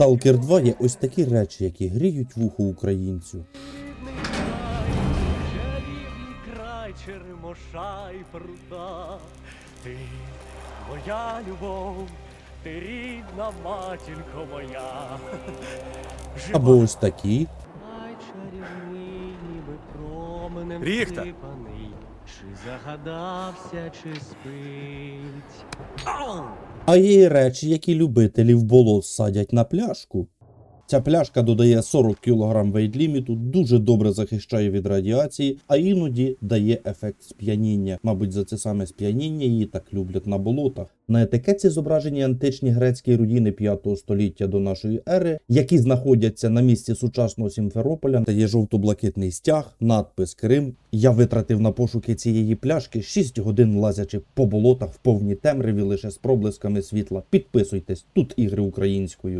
Сталкер 2 є ось такі речі, які гріють вухо українцю. Черемоша і пруда. Ти моя любов, ти рідна матінко моя. Або ось такі. Ріхта! Чи загадався, чи спить. А є речі, які любителів болот садять на пляшку. Ця пляшка додає 40 кг вейдліміту, дуже добре захищає від радіації, а іноді дає ефект сп'яніння. Мабуть, за це саме сп'яніння її так люблять на болотах. На етикетці зображені античні грецькі руїни 5 століття до нашої ери, які знаходяться на місці сучасного Сімферополя. Та є жовто-блакитний стяг, надпис Крим. Я витратив на пошуки цієї пляшки 6 годин лазячи по болотах в повній темряві лише з проблисками світла. Підписуйтесь, тут ігри українською.